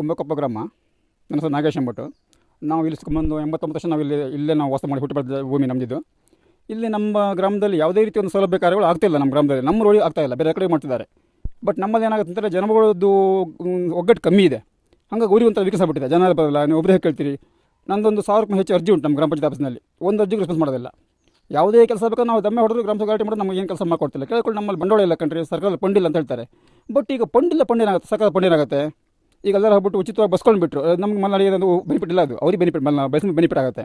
ಕುಂಬಕೊಪ್ಪ ಗ್ರಾಮ ನನ್ನ ಹೆಸರು ನಾಗೇಶ್ ಅಂದ್ಬಿಟ್ಟು. ನಾವು ಇಲ್ಲಿ ಬಂದು ಎಂಬತ್ತೊಂಬತ್ತು ವರ್ಷ ನಾವು ಇಲ್ಲಿ, ಇಲ್ಲೇ ನಾವು ವಾಸ ಮಾಡಿ ಹುಟ್ಟಿ ಭೂಮಿ ನಮ್ಮದಿದ್ದು ಇಲ್ಲಿ ನಮ್ಮ ಗ್ರಾಮದಲ್ಲಿ ಯಾವುದೇ ರೀತಿ ಒಂದು ಸೌಲಭ್ಯ ಕಾರ್ಯಗಳು ಆಗ್ತಿಲ್ಲ ನಮ್ಮ ಗ್ರಾಮದಲ್ಲಿ. ನಮ್ಮ ರೋಡಿ ಆಗ್ತಾ ಇಲ್ಲ, ಬೇರೆ ಕಡೆ ಮಾಡ್ತಿದ್ದಾರೆ. ಬಟ್ ನಮ್ಮಲ್ಲಿ ಏನಾಗುತ್ತೆ ಅಂದರೆ ಜನಗಳದ್ದು ಒಗ್ಗಟ್ಟು ಕಮ್ಮಿ ಇದೆ. ಹಂಗಾಗಿ ಊರಿಗೆ ಒಂಥರ ವಿಕಸ ಬಿಟ್ಟಿದೆ ಜನ ಬರಲ್ಲ, ನೀವು ಒಬ್ಬರೇ ಕೇಳ್ತೀರಿ. ನಂದೊಂದು ಸಾವಿರಕ್ಕೂ ಹೆಚ್ಚು ಅರ್ಜಿ ಉಂಟು ನಮ್ಮ ಗ್ರಾಮ ಪಂಚಾಯತ್ ಆಫೀಸ್ನಲ್ಲಿ. ಒಂದು ಅರ್ಜಿಗೆ ರೆಸ್ಪಾನ್ಸ್ ಮಾಡೋದಿಲ್ಲ. ಯಾವುದೇ ಕೆಲಸ ಬೇಕಾದ್ರೆ ನಾವು ದಮ್ಮೆ ಹೊಡೆದ್ರು ಗ್ರಾಮ ಗಲಾಟೆ ಮಾಡೋದು ನಮಗೆ ಏನು ಕೆಲಸ ಮಾಡ್ಕೊಡ್ತಿಲ್ಲ. ಕೇಳ್ಕೊಂಡು ನಮ್ಮಲ್ಲಿ ಬಂಡವಾಳ ಇಲ್ಲ ಕಣ್ರಿ ಸರ್ಕಾರ ಪಂಡಿಲ್ಲ ಅಂತ ಹೇಳ್ತಾರೆ. ಬಟ್ ಈಗ ಪಂಡಿಲ್ಲ ಪಂಡಿನಾಗುತ್ತೆ ಸರ್ಕಾರದ ಏನಾಗುತ್ತೆ? ಈಗ ಎಲ್ಲರೂ ಹೋಗ್ಬಿಟ್ಟು ಉಚಿತವಾಗಿ ಬಸ್ಕೊಂಡು ಬಿಟ್ಟರು ನಮ್ಗೆ ಮನೆ ಅದು ಬೆನಿಫಿಟ್ ಇಲ್ಲ ಅದು. ಅವ್ರಿಗೆ ಬೆನಿಫಿಟ್ ಬಸ್ ಬೆನಿಫಿಟ್ ಆಗುತ್ತೆ.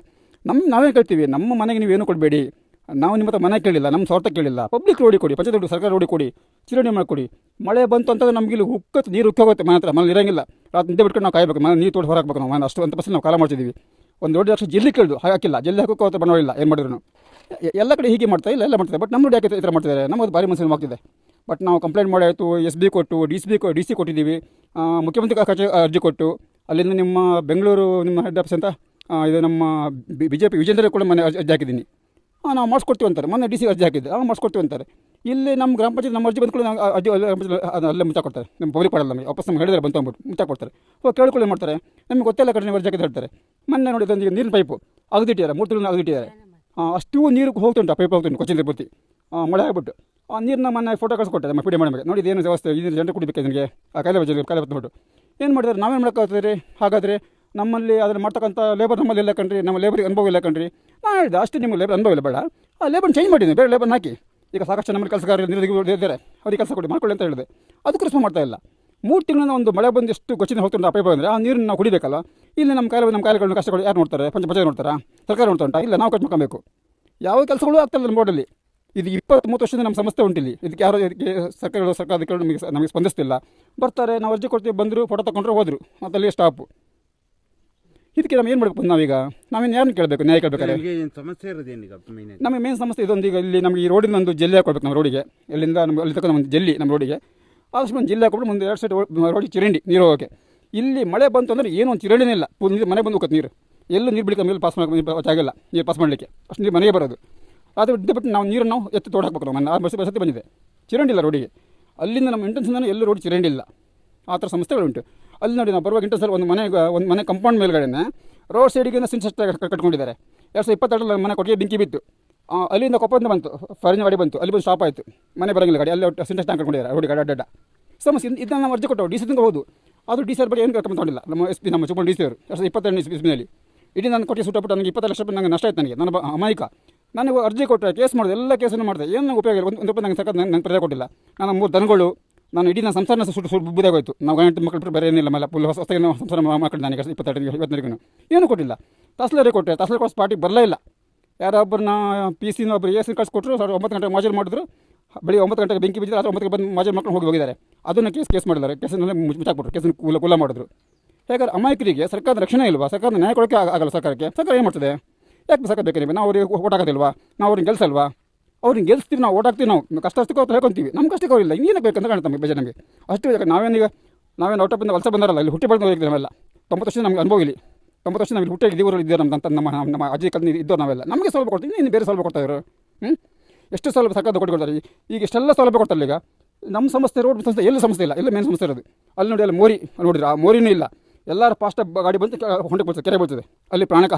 ನಮ್ಮ ನಾವೇ ಕೇಳ್ತೀವಿ, ನಮ್ಮ ಮನೆಗೆ ನೀವು ಏನು ಕೊಡಬೇಡಿ? ನಾವು ನಿಮ್ಮ ಹತ್ರ ಮನೆ ಕೇಳಿಲ್ಲ, ನಮ್ಮ ಸ್ವಾರ್ಥ ಕೇಳಿಲ್ಲ. ಪಬ್ಲಿಕ್ ರೋಡಿ ಕೊಡಿ, ಪಂಚಾಯತ್ ರೋಡಿ ಸರ್ಕಾರ ರೋಡಿ ಕೊಡಿ ಚಿರಣಿ ಮಾಡಿಕೊಡಿ ಮಳೆ ಬಂತು ಅಂತಂದ್ರೆ ನಮಗೆ ಇಲ್ಲಿ ಉಕ್ಕತ್ತು ನೀರು ಉಕ್ಕೋಗುತ್ತೆ ಮನೆ ಹತ್ರ. ಮನೇಲಿ ಇರೋಂಗಿಲ್ಲ. ರಾತ್ರಿ ನಿದ್ದೆ ಬಿಟ್ಕೊಂಡು ನಾವು ಕಾಯಬೇಕು. ಮನೆ ನೀರು ತೋಡಿ ಹೊರಹಾಕ್ಬೇಕು ನಾವು. ಅಷ್ಟು ಅಂತ ಪರ್ಸೆಂಟ್ ನಾವು ಕಾಲ ಮಾಡ್ತಿದ್ದೀವಿ. ಒಂದು ದೊಡ್ಡ ಲಕ್ಷ ಜಲ್ಲಿ ಕೇಳಿದು ಹಾಕಿಲ್ಲ. ಜಲ್ಲಿ ಹಾಕೋಕೆ ಅವತ್ತು ಬಂಡವಾಳ ಇಲ್ಲ. ಏನು ಮಾಡಿದ್ರು? ಎಲ್ಲ ಕಡೆ ಹೀಗೆ ಮಾಡ್ತಾ ಇಲ್ಲ, ಎಲ್ಲ ಮಾಡ್ತಾರೆ ಬಟ್ ನಮ್ಮ ನೋಡಿ ಯಾಕೆ ಈ ಥರ ಮಾಡ್ತಿದ್ದಾರೆ? ನಮ್ಮದು ಭಾರಿ ಮನಸ್ಸಿನ ಆಗ್ತಿದೆ ಬಟ್ ನಾವು ಕಂಪ್ಲೇಂಟ್ ಮಾಡಾಯಿತು ಎಸ್ ಬಿ ಕೊಟ್ಟು D C B D C ಕೊಟ್ಟಿದ್ದೀವಿ. ಮುಖ್ಯಮಂತ್ರಿ ಕಚೇರಿ ಅರ್ಜಿ ಕೊಟ್ಟು, ಅಲ್ಲಿಂದ ನಿಮ್ಮ ಬೆಂಗಳೂರು, ನಿಮ್ಮ ಹೆಡ್ ಆಫೀಸ್ ಅಂತ ಇದು ನಮ್ಮ ಬಿ ಜೆ ಪಿ ವಿಜೇಂದ್ರ ಕೂಡ ಮನೆ ಅರ್ಜಿ ಹಾಕಿದ್ದೀನಿ. ಹಾಂ ನಾವು ಮಾಡಿಸ್ಕೊಡ್ತೀವಿ ಅಂತಾರೆ. ಮೊನ್ನೆ ಡಿ ಸಿ ಅರ್ಜಿ ಹಾಕಿದ್ದೆ. ಹಾಂ ಮಾಡಿಸ್ಕೊಡ್ತೀವಿ ಅಂತಾರೆ. ಇಲ್ಲಿ ನಮ್ಮ ಗ್ರಾಮ ಪಂಚಾಯತ್ ನಮ್ಮ ಅರ್ಜಿ ಬಂದ್ಕೊಳ್ಳಿ ನಾವು ಅರ್ಜಿ, ಅಲ್ಲೇ ಮುಚ್ಚಾ ಕೊಡ್ತಾರೆ ನಮ್ಮ ಪಬ್ಲಿಕ್ ಕೊಡಲ್ಲ ನಮಗೆ. ವಾಪಸ್ ನಮ್ಗೆ ಹೇಳಿದ್ರೆ ಬಂತು ಅಂದ್ಬಿಟ್ಟು ಮುಚ್ಚಾ ಕೊಡ್ತಾರೆ ಓ, ಕೇಳ್ಕೊಳ್ಳಿ ಮಾಡ್ತಾರೆ. ನಮಗೆ ಗೊತ್ತಿಲ್ಲ ಕಡೆ ನೀವು ಅರ್ಜಿ ಹಾಕಿದ್ದು ಹೇಳ್ತಾರೆ. ಮೊನ್ನೆ ನೋಡಿ ಇದೊಂದು ನೀರಿನ ಪೈಪು ಅಗದಿಟ್ಟಿದ್ದಾರೆ. ಮೂರು ತಿಂಗಳು ಅಗದಿಟ್ಟಿದ್ದಾರೆ. ಅಷ್ಟು ನೀರು ಹೋಗ್ತುಂಟು ಆ ಪೈಪ್ ಹೋಗ್ತುಂಟು ಕೊಚ್ಚಿನ ತಿರುಪತಿ. ಮಳೆ ಆಗ್ಬಿಟ್ಟು. ಆ ನೀರನ್ನ ಮನೆ ಫೋಟೋ ಕಳಿಸ್ಕೊಟ್ಟೆ, ನಮ್ಮ ಪಿ ಡಿ ಮಾಡಿ ನೋಡಿ ಏನು ವ್ಯವಸ್ಥೆ ಇದು ಜನರು ಕುಡಿಬೇಕು ನಿಮಗೆ ಆ ಕಾಯಿಲೆ ಬಜ್ಜಿ, ಕಾಯಿಲೆ ಏನು ಮಾಡಿದ್ರೆ? ನಾವೇನು ಮಾಡೋಕ್ಕಾಗ್ತದೆ ಹಾಗಾದರೆ ನಮ್ಮಲ್ಲಿ ಅದನ್ನು ಮಾಡ್ತಕ್ಕಂಥ ಲೇಬರ್ ನಮ್ಮಲ್ಲಿ ಇಲ್ಲ ಕಣ್ರಿ, ನಮ್ಮ ಲೇಬರಿಗೆ ಅನುಭವ ಇಲ್ಲ ಕಣ್ರಿ. ನಾನು ಹೇಳಿದೆ, ಅಷ್ಟು ನಿಮಗೆ ಲೇಬರ್ ಅನುಭವ ಇಲ್ಲ, ಬೇಡ. ಆ ಲೇಬರ್ ಚೇಂಜ್ ಮಾಡಿದ್ದೀನಿ ಬೇರೆ ಲೇಬರ್ ಹಾಕಿ. ಈಗ ಸಾಕಷ್ಟು ನಮ್ಮಲ್ಲಿ ಕೆಲಸಗಾರರು ನಿರುದ್ಯೋಗಿ ಇದ್ದಾರೆ. ಅವ್ರಿಗೆ ಕೆಲಸ ಕೊಡಿ, ಮಾಡ್ಕೊಳ್ಳಿ ಅಂತ ಹೇಳಿದೆ. ಅದು ಕೃಷಿ ಮಾಡ್ತಾ ಇಲ್ಲ. ಮೂರು ತಿಂಗಳಿಂದ ಒಂದು ಮಳೆ ಬಂದು ಎಷ್ಟು ಗೊಚ್ಚಿನ ಹೋಗ್ತುಂಟು ಅಪಾಯ ಬಂದರೆ ಆ ನೀರನ್ನು ನಾವು ಕುಡಿಬೇಕಲ್ಲ, ಇಲ್ಲಿ ನಮ್ಮ ಕಾಯಿಲೆ ನಮ್ಮ ಕಾಯಿಲೆಗಳನ್ನ ಕಷ್ಟಗಳು ಯಾರು ನೋಡ್ತಾರೆ? ಪಂಚ ಪಂಚಾಯತ್ ನೋಡ್ತಾರಾ? ಸರ್ಕಾರ ನೋಡ್ತಾ ಉಂಟಾ ಇಲ್ಲ, ನಾವು ಕಟ್ ಮಾಡ್ಕೊಬೇಕು ಯಾವ ಕೆಲಸಗಳು ಆಗ್ತಾಯಿಲ್ಲ ನಮ್ಮ ರೋಡಲ್ಲಿ ಇದು ಇಪ್ಪತ್ತು ಮೂವತ್ತು ವರ್ಷದಿಂದ ನಮ್ಮ ಸಂಸ್ಥೆ ಉಂಟಿಲ್ಲಿ. ಇದಕ್ಕೆ ಯಾರು ಇದಕ್ಕೆ ಸರ್ಕಾರಗಳು ಸರ್ಕಾರ ಅಧಿಕಾರಿಗಳು ನಮಗೆ ನಮಗೆ ಸ್ಪಂದಿಸ್ತಿಲ್ಲ. ಬರ್ತಾರೆ ನಾವು ಅರ್ಜಿ ಕೊಡ್ತೀವಿ ಬಂದರು ಫೋಟೋ ತಗೊಂಡ್ರೆ ಹೋದರು. ಮತ್ತಲ್ಲಿ ಸ್ಟಾಪು ಇದಕ್ಕೆ ನಾವು ಏನು ಮಾಡಬೇಕು ನಾವೀಗ? ನಾವೇನು ಯಾರನ್ನು ಕೇಳಬೇಕು ನ್ಯಾಯ ಕೇಳಬೇಕಾದ್ರೆ? ನಿಮಗೆ ಏನು ಸಮಸ್ಯೆ ಇರೋದೇನು ನಮಗೆ ಮೇನ್ ಸಮಸ್ಯೆ ಇದೊಂದು ಈಗ ಇಲ್ಲಿ ನಮಗೆ ಈ ರೋಡಿನ ಒಂದು ಜಲ್ಲಿ ಹಾಕೊಳ್ಬೇಕು ನಮ್ಮ ರೋಡಿಗೆ ಇಲ್ಲಿಂದ ನಮ್ಮ ಅಲ್ಲಿ ತಕ್ಕಂಥ ಒಂದು ಜಲ್ಲಿ ನಮ್ಮ ರೋಡಿಗೆ ಆದಷ್ಟು ಒಂದು ಜಿಲ್ಲೆ ಹಾಕೊಂಡು ಮುಂದೆ ಎರಡು ಸೈಡ್ ರೋಡಿಗೆ ಚಿರಂಡಿ ನೀರು ಹೋಗೋಕೆ. ಇಲ್ಲಿ ಮಳೆ ಬಂತು ಅಂದರೆ ಏನೋ ಒಂದು ಚಿರಂಡಿನೇ ಇಲ್ಲ. ನೀರು ಮನೆ ಬಂದು ಹೋಗುತ್ತೆ ನೀರು. ಎಲ್ಲೂ ನೀರು ಬಿಡಕ್ಕೆ ಮೇಲೆ ಪಾಸ್ ಮಾಡೋಕೆ ಆಗಿಲ್ಲ. ನೀರು ಪಾಸ್ ಮಾಡಲಿಕ್ಕೆ. ಅಷ್ಟು ನೀರು ಮನೆಗೆ ಬರೋದು. ಅದು ಬಿಟ್ಟು ನಾವು ನೀರನ್ನು ನಾವು ಎತ್ತಿ ತೋಡ ಹಾಕ್ಬೇಕು ನಾವು ಆ ಬಸ್ ಬಸತಿ ಬಂದಿದೆ. ಚಿರಂಡಿ ಇಲ್ಲ ರೋಡಿಗೆ ಅಲ್ಲಿಂದ ನಮ್ಮ ಇಂಟೆನ್ಷನ್ ಎಲ್ಲೂ ರೋಡ್ ಚಿರಂಡಿ ಇಲ್ಲ ಆ ಥರ ಸಂಸ್ಥೆಗಳುಂಟು ಅಲ್ಲಿ ನೋಡಿ ನಾವು ಬರುವಾಗ ಇಂಟೆನ್ಸಲ್ ಒಂದು ಮನೆ ಒಂದು ಮನೆ ಕಂಪೌಂಡ್ ಮೇಲ್ಗಡೆನೆ ರೋಡ್ ಸೈಡಿಗೆ ಸಿನ್ಸೆಸ್ಟ್ ಕಟ್ಕೊಂಡಿದ್ದಾರೆ. ಎರಡು ಸಾವಿರದ ಇಪ್ಪತ್ತೆರಡರಲ್ಲಿ ಮನೆ ಕೊಟ್ಟಿಗೆ ಬೆಂಕಿ ಬಿತ್ತು. ಅಲ್ಲಿಂದ ಕೊಪ್ಪದಿಂದ ಬಂತು. ಫಾರಿನ್ ಗಾಡಿ ಬಂತು. ಅಲ್ಲಿ ಬಂದು ಸ್ಟಾಪ್ ಆಯಿತು. ಮನೆ ಬರಂಗಿಲ್ಲ ಗಾಡಿ. ಅಲ್ಲಿ ಸಿಂಟೆಕ್ಸ್ ಟ್ಯಾಂಕ್ ಕಟ್ಕೊಂಡಿದ್ದಾರೆ. ರೋಡಿ ಗಾಡಿ ಅಡ್ಡ ಸಮಸ್ಯೆ ಇದನ್ನು ನಾವು ಅರ್ಜಿ ಕೊಟ್ಟು ಡಿ ಸಿ ಹೌದು. ಅದು ಡಿ ಸಿ ಅವ್ರ ಬಗ್ಗೆ ಏನು ಕರ್ಕೊಂಡು ತಗೊಂಡಿಲ್ಲ ನಮ್ಮ ಎಸ್ ಪಿ ನಮ್ಮ ಚುಪ್ಪಲ್ ಡಿ ಸಿ ಅವರು. ಎರಡು ಸಾವಿರದ ಇಪ್ಪತ್ತೆರಡು ಎಸ್ ಪಿನಲ್ಲಿ ಇಡೀ ನಾನು ಕೊಟ್ಟಿಗೆ ಸುಟ್ಟಬಿಟ್ಟು ನನಗೆ ಇಪ್ಪತ್ತು ಲಕ್ಷ ರೂಪಾಯಿ ನನಗೆ ನಷ್ಟ ಆಯ್ತು ನನಗೆ. ನನ್ನ ಅಮಾಯಕ. ನನಗೆ ಅರ್ಜಿ ಕೊಟ್ಟೆ ಕೇಸ್ ಮಾಡಿದೆ, ಎಲ್ಲ ಕೇಸನ್ನು ಮಾಡಿದೆ. ಏನು ಉಪಯೋಗ ಇಲ್ಲ. ಒಂದು ರೂಪಾಯಿ ನಂಗೆ ಸಕ್ಕ ನಂಗೆ ಪ್ರಜೆ ಕೊಟ್ಟಿಲ್ಲ. ನಾನು ಮೂರು ದನಗಳು, ನಾನು ಇಡೀ ನನ್ನ ಸಂಸಾರನ ಸುಟ್ಟು ಸುಟ್ಟು ಬುದ್ದಾಗೋಯ್ತು ನಾವು ಗಂಟು ಮಕ್ಕಳು ಬೇರೆ ಏನಿಲ್ಲ, ಮಲ್ಲ, ಫುಲ್ ಹೊಸ ಸಂಸಾರ ಮಾಡ್ಕೊಂಡು ನನಗೆ ಇಪ್ಪತ್ತೆರಡು ಇವತ್ತಿನವರೆಗೂ ಏನು ಕೊಟ್ಟಿಲ್ಲ. ತಹಸೀಲ್ದಾರೇ ಕೊಟ್ಟೆ ತಹಸೀಲ್ ಕೊಡಿಸ್ ಪಾರ್ಟಿ ಬರಲೇ ಇಲ್ಲ. ಯಾರೊಬ್ಬರನ್ನ ಪಿ ಸಿನ ಒಬ್ಬರು ಎ ಸಿ ಕಳಿಸ್ಕೊಟ್ರು ಸರ್ ಒಂಬತ್ತು ಗಂಟೆಗೆ ಮಾಜಲ್ ಮಾಡಿದ್ರು. ಬೆಳಿಗ್ಗೆ ಒಂಬತ್ತು ಗಂಟೆಗೆ ಬೆಂಕಿ ಬಿದ್ದರೆ ಅಥವಾ ಒಂಬತ್ತು ಬಂದು ಮಾಜಲ್ ಮಕ್ಕಳು ಹೋಗಿ ಹೋಗಿದ್ದಾರೆ. ಅದನ್ನು ಕೇಸ್ ಕೇಸ್ ಮಾಡಿದ್ದಾರೆ. ಕೇಸನ್ನೆಲ್ಲ ಮುಚ್ಚಾಕ್ಬಿಟ್ರು. ಕೇಸನ್ನು ಕೂಲ ಕೂಲ ಮಾಡಿದ್ರು. ಹೇಗಾದ್ರೆ ಅಮಾಯಕರಿಗೆ ಸರ್ಕಾರದ ರಕ್ಷಣೆ ಇಲ್ವಾ? ಸರ್ಕಾರದ ನ್ಯಾಯ ಕೊಡೋಕೆ ಆಗ- ಆಗಲ್ಲ ಸರ್ಕಾರಕ್ಕೆ. ಸರ್ಕಾರ ಏನು ಮಾಡ್ತದೆ? ಯಾಕೆ ಸರ್ಕಾರ ಬೇಕು ನಿಮಗೆ ನಾವು ಅವ್ರಿಗೆ ಓಟ್ ನಾವು ಅವ್ರಿಗೆ ಗೆಲ್ಸಲ್ವಾ? ಅವ್ರಿಗೆ ಗೆಲ್ಸ್ತೀವಿ, ನಾವು ಓಟ್ ನಾವು ಕಷ್ಟ ಅಷ್ಟಕ್ಕೆ ಅವ್ರು ಹೇಳ್ಕೊಂತೀವಿ. ನಮ್ಮ ಕಷ್ಟಕ್ಕೆ ಅವರಿಲ್ಲ ಇನ್ನೇನು ಬೇಕಂತ ಕಾಣುತ್ತೆ ನಮಗೆ ಬೇಜಾರು ನಮಗೆ. ಅಷ್ಟು ನಾವೇನೀಗ ನಾವೇನು ಔಟ್ ಬಂದ ವಲಸೆ ಬಂದಾರಲ್ಲ, ಇಲ್ಲಿ ಹುಟ್ಟಿ ಬೆಳೆದು ನಾವೆಲ್ಲ. ತೊಂಬತ್ತು ವರ್ಷ ನಮಗೆ ಅನುಭವ ಇಲ್ಲಿ. ತೊಂಬತ್ತು ವರ್ಷ ನಾವು ಇಲ್ಲಿ ಹುಟ್ಟಿ ಇದ್ದೀವಿ ಇದ್ದೀವಿ ನಮ್ಮ ನಮ್ಮ ನಮ್ಮ ಅಜ್ಜಿ ಕಲ್ ಇದ್ದೋ ನಾವೆಲ್ಲ. ನಮಗೆ ಸೌಲಭ್ಯ ಕೊಡ್ತೀವಿ. ಇನ್ನು ಬೇರೆ ಸೌಲಭ್ಯ ಕೊಡ್ತಾ ಇದ್ರು? ಹ್ಞೂ ಎಷ್ಟು ಸೌಲಭ್ಯ ಸರ್ಕಾರ ಕೊಟ್ಟಿಕೊಡ್ತಾರೆ? ಈಗ ಇಷ್ಟೆಲ್ಲ ಸೌಲಭ್ಯ ಕೊಡ್ತಾರೆ ಈಗ. ನಮ್ಮ ಸಂಸ್ಥೆ, ರೋಡ್ ಸಂಸ್ಥೆ ಎಲ್ಲಿ ಸಂಸ್ಥೆ ಇಲ್ಲ? ಎಲ್ಲ ಮೇನ್ ಸಂಸ್ಥೆ ಇರೋದು? ಅಲ್ಲಿ ನೋಡಿ, ಅಲ್ಲಿ ಮೋರಿ ನೋಡಿದ್ರೆ ಆ ಮೋರಿನೂ ಇಲ್ಲ. ಎಲ್ಲರೂ ಫಾಸ್ಟ್ ಗಾಡಿ ಬಂದು ಹೊಂಡಕ್ಕೆ ಬರ್ತದೆ ಕೆರೆ ಬರ್ತದೆ ಅಲ್ಲಿ ಪ್ರಾಣಕ್ಕೆ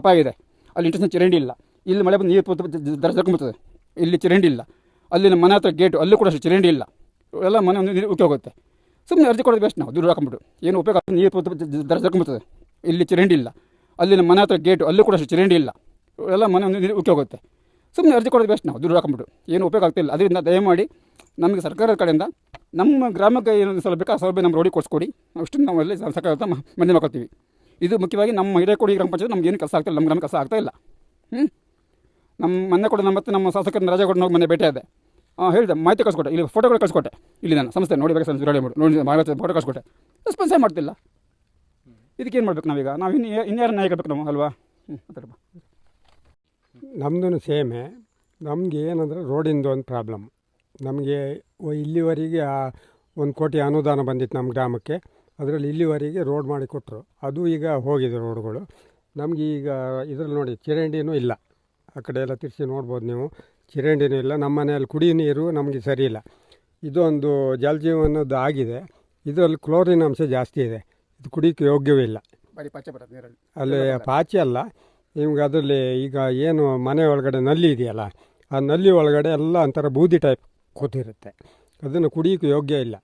ಅಪಾಯ ಇದೆ. ಅಲ್ಲಿ ಇಂಟ್ರೆಸ್ಟ್ ಚರಂಡಿ ಇಲ್ಲ. ಇಲ್ಲಿ ಮಳೆ ಬಂದು ನೀರು ದರ ಜರ್ಕೊಂಬರ್ತದೆ ಇಲ್ಲಿ ಚರಂಡಿ ಇಲ್ಲ. ಅಲ್ಲಿ ನಮ್ಮ ಮನೆ ಹತ್ರ ಗೇಟು ಅಲ್ಲೂ ಕೂಡ ಅಷ್ಟು ಚರಂಡಿ ಇಲ್ಲ. ಎಲ್ಲ ಮನೆ ಒಂದು ನೀರು ಉಕ್ಕಿ ಹೋಗುತ್ತೆ. ಸುಮ್ಮನೆ ಅರ್ಜಿ ಕೊಡೋದು ಬೇಸ್ಟ್ ನಾವು ದೂರ ಹಾಕೊಂಬಿಟ್ಟು ಏನು ಉಪಯೋಗ? ನೀರು ದರ ಜರ್ಕೊಂಬರ್ತದೆ ಇಲ್ಲಿ ಚರಂಡಿ ಇಲ್ಲ. ಅಲ್ಲಿ ನಮ್ಮ ಮನೆ ಹತ್ರ ಗೇಟು ಅಲ್ಲೂ ಕೂಡ ಅಷ್ಟು ಚರಂಡಿ ಇಲ್ಲ. ಎಲ್ಲ ಮನೆ ಒಂದು ನೀರು ಉಕ್ಕಿ ಹೋಗುತ್ತೆ. ಸುಮ್ಮನೆ ಅರ್ಜಿ ಕೊಡೋದು ಬೇಸ್ಟ್ ನಾವು ದೂರ ಹಾಕೊಂಬಿಟ್ಟು ಏನು ಉಪಯೋಗ ಆಗ್ತಿಲ್ಲ. ಅದರಿಂದ ದಯಮಾಡಿ ನಮಗೆ ಸರ್ಕಾರದ ಕಡೆಯಿಂದ ನಮ್ಮ ಗ್ರಾಮಕ್ಕೆ ಏನು ಸೌಲಭ್ಯ ಆ ಸೌಲಭ್ಯ ನಮ್ಮ ರೋಡಿಗೆ ಕೊಡಿಸ್ಕೊಡಿ. ಅಷ್ಟು ಇಷ್ಟು ನಾವು ಅಲ್ಲಿ ಸರ್ಕಾರ ಹತ್ರ ಮ- ಮನೆ ಮಾಡ್ಕೊಳ್ತೀವಿ ಇದು ಮುಖ್ಯವಾಗಿ ನಮ್ಮ ಹಿರೇಕೋಡಿ ಗ್ರಾಮ ಪಂಚಾಯತ್ ನಮ್ಗೆ ಏನು ಕೆಲಸ ಆಗ್ತಿಲ್ಲ ನಮ್ಮ ಗ್ರಾಮ ಕೆಲಸ ಆಗ್ತಾ ಇಲ್ಲ. ಹ್ಞೂ ನಮ್ಮ ಮೊನ್ನೆ ಕೂಡ ನಮ್ಮ ಮತ್ತೆ ನಮ್ಮ ಶಾಸಕರ ರಾಜೇಗೌಡನ ಹೋಗಿ ಮೊನ್ನೆ ಭೇಟಿ ಆದೆ. ಹೇಳಿದೆ, ಮಾಹಿತಿ ಕಳಿಸ್ಕೊಟ್ಟೆ, ಇಲ್ಲಿ ಫೋಟೋಗಳು ಕಳಿಸ್ಕೊಟ್ಟೆ. ಇಲ್ಲಿ ನಾನು ಸಂಸ್ಥೆ ನೋಡಿ ಬೇಕು ಮಾಡಿ ನೋಡಿ ಫೋಟೋ ಕಳಿಸ್ಕೊಟ್ಟೆ. ರೆಸ್ಪಾನ್ಸೇ ಮಾಡ್ತಿಲ್ಲ? ಏನು ಮಾಡ್ಬೇಕು ನಾವೀಗ? ನಾವು ಇನ್ನು ಇನ್ಯಾರು ನ್ಯಾಯ ಕೇಳಬೇಕು ನಾವು, ಅಲ್ವಾ? ಹ್ಞೂ ನಮ್ಮದು ಸೇಮೆ. ನಮಗೆ ಏನಂದರೆ ರೋಡಿಂದು ಒಂದು ಪ್ರಾಬ್ಲಮ್. ನಮಗೆ ಇಲ್ಲಿವರೆಗೆ ಒಂದು ಕೋಟಿ ಅನುದಾನ ಬಂದಿತ್ತು ನಮ್ಮ ಗ್ರಾಮಕ್ಕೆ. ಅದರಲ್ಲಿ ಇಲ್ಲಿವರೆಗೆ ರೋಡ್ ಮಾಡಿ ಕೊಟ್ಟರು. ಅದು ಈಗ ಹೋಗಿದೆ ರೋಡ್ಗಳು. ನಮಗೆ ಈಗ ಇದರಲ್ಲಿ ನೋಡಿ ಚರಂಡಿನೂ ಇಲ್ಲ. ಆ ಕಡೆ ಎಲ್ಲ ತಿರ್ಸಿ ನೋಡ್ಬೋದು ನೀವು. ಚರಂಡಿನೂ ಇಲ್ಲ. ನಮ್ಮ ಮನೆಯಲ್ಲಿ ಕುಡಿ ನೀರು ನಮಗೆ ಸರಿ ಇಲ್ಲ. ಇದೊಂದು ಜಲಜೀವನದ್ದು ಆಗಿದೆ. ಇದರಲ್ಲಿ ಕ್ಲೋರಿನ್ ಅಂಶ ಜಾಸ್ತಿ ಇದೆ. ಇದು ಕುಡಿಯೋಕ್ಕೆ ಯೋಗ್ಯವೇ ಇಲ್ಲ. ಅಲ್ಲಿ ಪಾಚಿ ಅಲ್ಲ. ನಿಮ್ಗೆ ಅದರಲ್ಲಿ ಈಗ ಏನು ಮನೆ ಒಳಗಡೆ ನಲ್ಲಿ ಇದೆಯಲ್ಲ ಆ ನಲ್ಲಿ ಒಳಗಡೆ ಎಲ್ಲ ಒಂಥರ ಬೂದಿ ಟೈಪ್ ಕೂತಿರುತ್ತೆ. ಅದನ್ನು ಕುಡಿಯೋಕ್ಕೆ ಯೋಗ್ಯ ಇಲ್ಲ.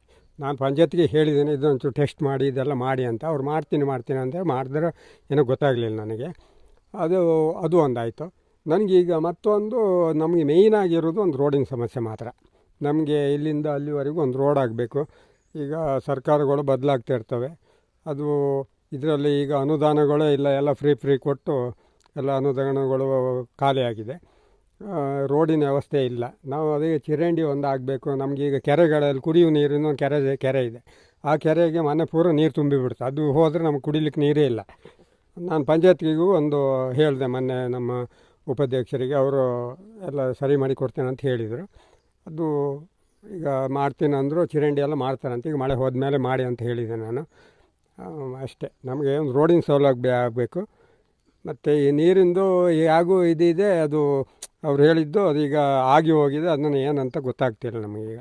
ನಾನು ಪಂಚಾಯತ್ಗೆ ಹೇಳಿದ್ದೇನೆ ಇದೊಂಚೂರು ಟೆಸ್ಟ್ ಮಾಡಿ, ಇದೆಲ್ಲ ಮಾಡಿ ಅಂತ. ಅವ್ರು ಮಾಡ್ತೀನಿ ಮಾಡ್ತೀನಿ ಅಂದರೆ ಮಾಡಿದ್ರೆ ಏನೋ ಗೊತ್ತಾಗಲಿಲ್ಲ ನನಗೆ. ಅದು ಅದು ಒಂದಾಯಿತು. ನನಗೀಗ ಮತ್ತೊಂದು, ನಮಗೆ ಮೇಯ್ನಾಗಿರೋದು ಒಂದು ರೋಡಿನ ಸಮಸ್ಯೆ ಮಾತ್ರ. ನಮಗೆ ಇಲ್ಲಿಂದ ಅಲ್ಲಿವರೆಗೂ ಒಂದು ರೋಡ್ ಆಗಬೇಕು. ಈಗ ಸರ್ಕಾರಗಳು ಬದಲಾಗ್ತಾ ಇರ್ತವೆ. ಅದು, ಇದರಲ್ಲಿ ಈಗ ಅನುದಾನಗಳೇ ಇಲ್ಲ, ಎಲ್ಲ ಫ್ರೀ ಫ್ರೀ ಕೊಟ್ಟು ಎಲ್ಲ ಅನುದಾನಗಳು ಖಾಲಿಯಾಗಿದೆ ರೋಡಿನ ವ್ಯವಸ್ಥೆ ಇಲ್ಲ. ನಾವು ಅದೇ ಚರಂಡಿ ಒಂದು ಆಗಬೇಕು ನಮಗೆ ಈಗ ಕೆರೆಗಳಲ್ಲಿ ಕುಡಿಯುವ ನೀರಿನ ಒಂದು ಕೆರೆ ಕೆರೆ ಇದೆ. ಆ ಕೆರೆಗೆ ಮನೆ ಪೂರ ನೀರು ತುಂಬಿಬಿಡ್ತು ಅದು ಹೋದರೆ ನಮ್ಗೆ ಕುಡಿಲಿಕ್ಕೆ ನೀರೇ ಇಲ್ಲ. ನಾನು ಪಂಚಾಯತ್ಗಿಗೂ ಒಂದು ಹೇಳಿದೆ ಮೊನ್ನೆ ನಮ್ಮ ಉಪಾಧ್ಯಕ್ಷರಿಗೆ. ಅವರು ಎಲ್ಲ ಸರಿ ಮಾಡಿ ಕೊಡ್ತೇನೆ ಅಂತ ಹೇಳಿದರು. ಅದು ಈಗ ಮಾಡ್ತೀನಿ ಅಂದರು, ಚಿರಂಡಿ ಎಲ್ಲ ಮಾಡ್ತಾರಂತ ಈಗ ಮಳೆ ಹೋದ್ಮೇಲೆ ಮಾಡಿ ಅಂತ ಹೇಳಿದೆ ನಾನು. ಅಷ್ಟೇ. ನಮಗೆ ಒಂದು ರೋಡಿನ ಸೌಲಭ್ಯ ಆಗಬೇಕು. ಮತ್ತು ಈ ನೀರಿಂದು ಹೇಗೂ ಇದಿದೆ. ಅದು ಅವ್ರು ಹೇಳಿದ್ದು ಅದೀಗ ಆಗಿ ಹೋಗಿದೆ ಅದನ್ನು ಏನಂತ ಗೊತ್ತಾಗ್ತಿಲ್ಲ ನಮಗೀಗ